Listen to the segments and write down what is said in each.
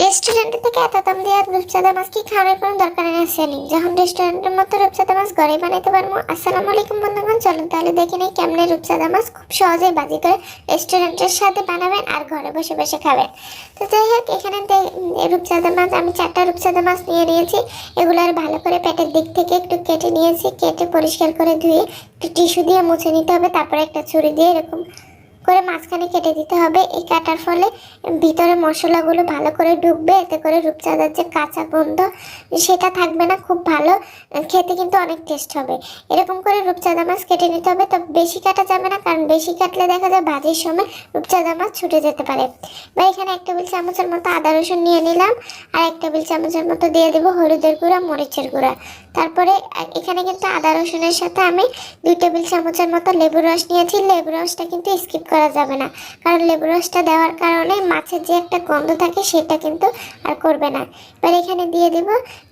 Restaurant থেকে এত দাম দিয়ে রূপচাঁদা মাছ কি খাওয়ানোর কোনো দরকার নেই সেলিং যখন রেস্টুরেন্টের মতো রূপচাঁদা মাছ ঘরে বানাইতে পারব, আসসালামু আলাইকুম বন্ধুগণ, চলুন তাহলে দেখে নেই কেমনে রূপচাঁদা মাছ খুব সহজেই বাজি করে রেস্টুরেন্টের সাথে বানাবেন আর ঘরে বসে বসে খাবেন। তো যাই হোক, এখানে দে- রূপচাঁদা মাছ, আমি চারটা রূপচাঁদা মাছ নিয়ে নিয়েছি। এগুলো আর ভালো করে পেটের দিক থেকে একটু কেটে নিয়েছি, কেটে পরিষ্কার করে ধুয়ে একটু টিস্যু দিয়ে মুছে নিতে হবে, তারপরে একটা ছুরি দিয়ে এরকম করে মাঝখানে কেটে দিতে হবে। এই কাটার ফলে ভিতরে মশলাগুলো ভালো করে ঢুকবে এতে করে রূপচাঁদার যে কাঁচা গন্ধ, সেটা থাকবে না, খুব ভালো। খেতে কিন্তু অনেক টেস্ট হবে। এরকম করে রূপচাঁদা মাছ কেটে নিতে হবে। তো বেশি কাটা যাবে না, কারণ বেশি কাটলে দেখা যায় ভাজির সময় রূপচাঁদা মাছ ছুটে যেতে পারে। বা এখানে এক টেবিল চামচের মতো আদা রসুন নিয়ে নিলাম। আর এক টেবিল চামচের মতো দিয়ে দেবো হলুদের গুঁড়া, মরিচের গুঁড়া। তারপরে এখানে কিন্তু আদা রসুনের সাথে আমি দুই টেবিল চামচের মতো লেবুর রস নিয়েছি। লেবু রসটা কিন্তু স্কিপ করা যাবে না। কারণ লেবু রসটা দেওয়ার কারণে মাছের যে একটা গন্ধ থাকে সেটা কিন্তু আর করবে না। এবার এখানে দিয়ে দিব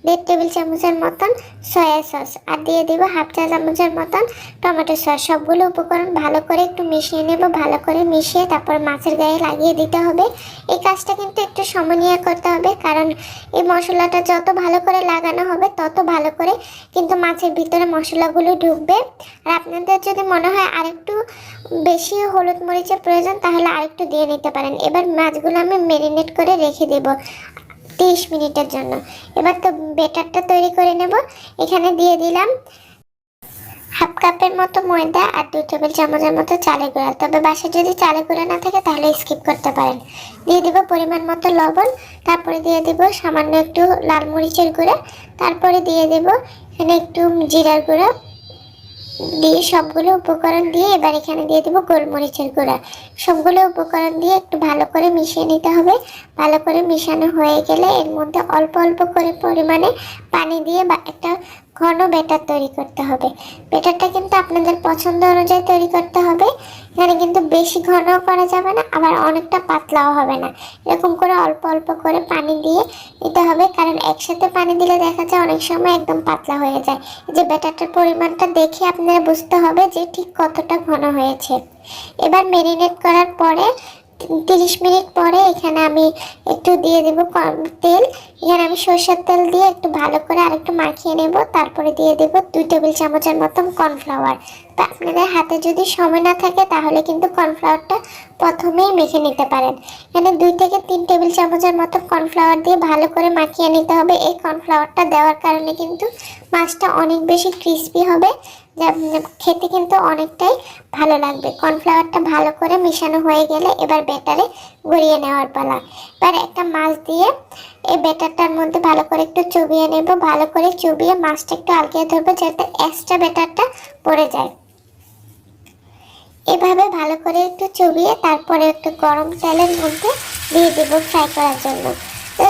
দেড় টেবিল চামচের মতন সয়া সস আর দিয়ে দিব হাফ চা চামচের মতন টমেটো সস সবগুলো উপকরণ ভালো করে একটু মিশিয়ে নেব, ভালো করে মিশিয়ে তারপর মাছের গায়ে লাগিয়ে দিতে হবে। এই কাজটা কিন্তু একটু সময় নিয়ে করতে হবে, কারণ এই মশলাটা যত ভালো করে লাগানো হবে, তত ভালো করে কিন্তু মাছের ভিতরে মশলাগুলো ঢুকবে। আর আপনাদের যদি মনে হয় আরেকটু বেশি হলুদ মরিচের প্রয়োজন, তাহলে আরেকটু দিয়ে নিতে পারেন। এবার মাছগুলো আমি মেরিনেট করে রেখে দেব তিরিশ মিনিটের জন্য। এবার তো বেটারটা তৈরি করে নেব। এখানে দিয়ে দিলাম কাপের মতো ময়দা আর দুই টেবিল চামচের মতো চালের গুঁড়া। তবে বাসায় যদি চালের গুঁড়া না থাকে, তাহলে স্কিপ করতে পারেন। দিয়ে দিব পরিমাণ মতো লবণ, তারপরে দিয়ে দিব সামান্য একটু লাল মরিচের গুঁড়া, তারপরে দিয়ে দেব এখানে একটু জিরার গুঁড়া। দিয়ে সবগুলো উপকরণ দিয়ে এবার এখানে দিয়ে দেবো গোলমরিচের গুঁড়া। সবগুলো উপকরণ দিয়ে একটু ভালো করে মিশিয়ে নিতে হবে। ভালো করে মিশানো হয়ে গেলে এর মধ্যে অল্প অল্প করে পরিমাণে পানি দিয়ে বা একটা ঘন ব্যাটার তৈরি করতে হবে। ব্যাটারটা কিন্তু আপনাদের পছন্দ অনুযায়ী তৈরি করতে হবে। এখানে কিন্তু বেশি ঘনও করা যাবে না, আবার অনেকটা পাতলাও হবে না। এরকম করে অল্প অল্প করে পানি দিয়ে নিতে হবে, কারণ একসাথে পানি দিলে দেখা যায় অনেক সময় একদম পাতলা হয়ে যায়। যে ব্যাটারটার পরিমাণটা দেখে আপনারা বুঝতে হবে যে ঠিক কতটা ঘন হয়েছে। এবার মেরিনেট করার পরে তিরিশ মিনিট পরে এখানে আমি একটু দিয়ে দেবো তেল। এখানে আমি সরষের তেল দিয়ে একটু ভালো করে আরেকটু মাখিয়ে নেব। তারপরে দিয়ে দেব দুই টেবিল চামচের মতন কর্নফ্লাওয়ার। তা আপনাদের হাতে যদি সময় না থাকে তাহলে কিন্তু কর্নফ্লাওয়ারটা প্রথমেই মেখে নিতে পারেন। এখানে দুই থেকে তিন টেবিল চামচের মতো কর্নফ্লাওয়ার দিয়ে ভালো করে মাখিয়ে নিতে হবে। এই কর্নফ্লাওয়ারটা দেওয়ার কারণে কিন্তু মাছটা অনেক বেশি ক্রিস্পি হবে। খেতে কিন্তু অনেকটাই ভালো লাগবে। কর্নফ্লাওয়ারটা ভালো করে মেশানো হয়ে গেলে এবার ব্যাটারে গড়িয়ে নেওয়ার পালা। এবার একটা মাছ দিয়ে এই ব্যাটারটার মধ্যে ভালো করে একটু চুবিয়ে নেব, ভালো করে চুবিয়ে মাছটা একটু আলগিয়ে ধরবো যাতে এক্সট্রা ব্যাটারটা পড়ে যায়। এভাবে ভালো করে একটু চুবিয়ে তারপরে একটু গরম তেলের মধ্যে দিয়ে দেবো ফ্রাই করার জন্য। তো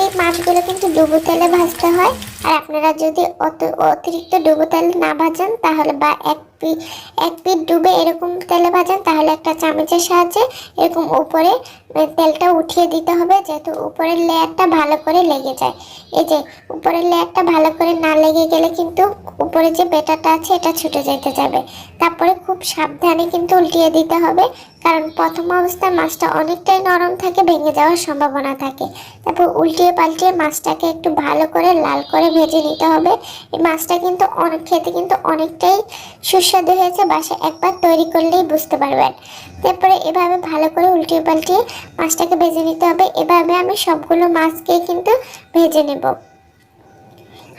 এই মাছগুলো কিন্তু ডুবো তেলে ভাজতে হয়। আর আপনারা যদি অত অতিরিক্ত ডুবো তেল না ভাজান তাহলে বা এক এক পিঠ ডুবে এরকম তেলে ভাজেন তাহলে একটা চামচের সাহায্যে এরকম উপরে তেলটা উঠিয়ে দিতে হবে যেহেতু উপরের লেয়ারটা ভালো করে লেগে যায়। এই যে, উপরের লেয়ারটা ভালো করে না লেগে গেলে কিন্তু উপরে যে বেটাটা আছে, এটা ছুটে যেতে যাবে। তারপরে খুব সাবধানে কিন্তু উল্টিয়ে দিতে হবে, কারণ প্রথম অবস্থায় মাছটা অনেকটাই নরম থাকে, ভেঙে যাওয়ার সম্ভাবনা থাকে। তারপর উল্টিয়ে পাল্টিয়ে মাছটাকে একটু ভালো করে লাল করে ভেজে নিতে হবে। এই মাছটা কিন্তু অনেক, খেতে কিন্তু অনেকটাই সুস্বাদু হয়েছে বাসা একবার তৈরি করলেই বুঝতে পারবেন। তারপরে এভাবে ভালো করে উল্টিয়ে পাল্টিয়ে মাছটাকে ভেজে নিতে হবে। এভাবে আমি সবগুলো মাছকে কিন্তু ভেজে নেব।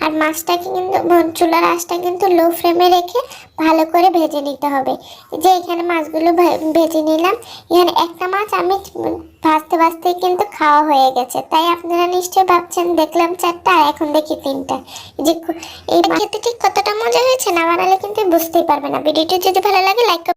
আর মাছটাকে কিন্তু চুলার আঁচটা কিন্তু লো ফ্লেমে রেখে ভালো করে ভেজে নিতে হবে। যে এখানে মাছগুলো ভেজে নিলাম। এখানে একটা মাছ আমি ভাজতে ভাজতে কিন্তু খাওয়া হয়ে গেছে। তাই আপনারা নিশ্চয়ই ভাবছেন, দেখলাম চারটা, আর এখন দেখি তিনটা। যে এই খেতে ঠিক কতটা মজা হয়েছে না বানালে কিন্তু বুঝতেই পারবে না। ভিডিওটি যদি ভালো লাগে লাইক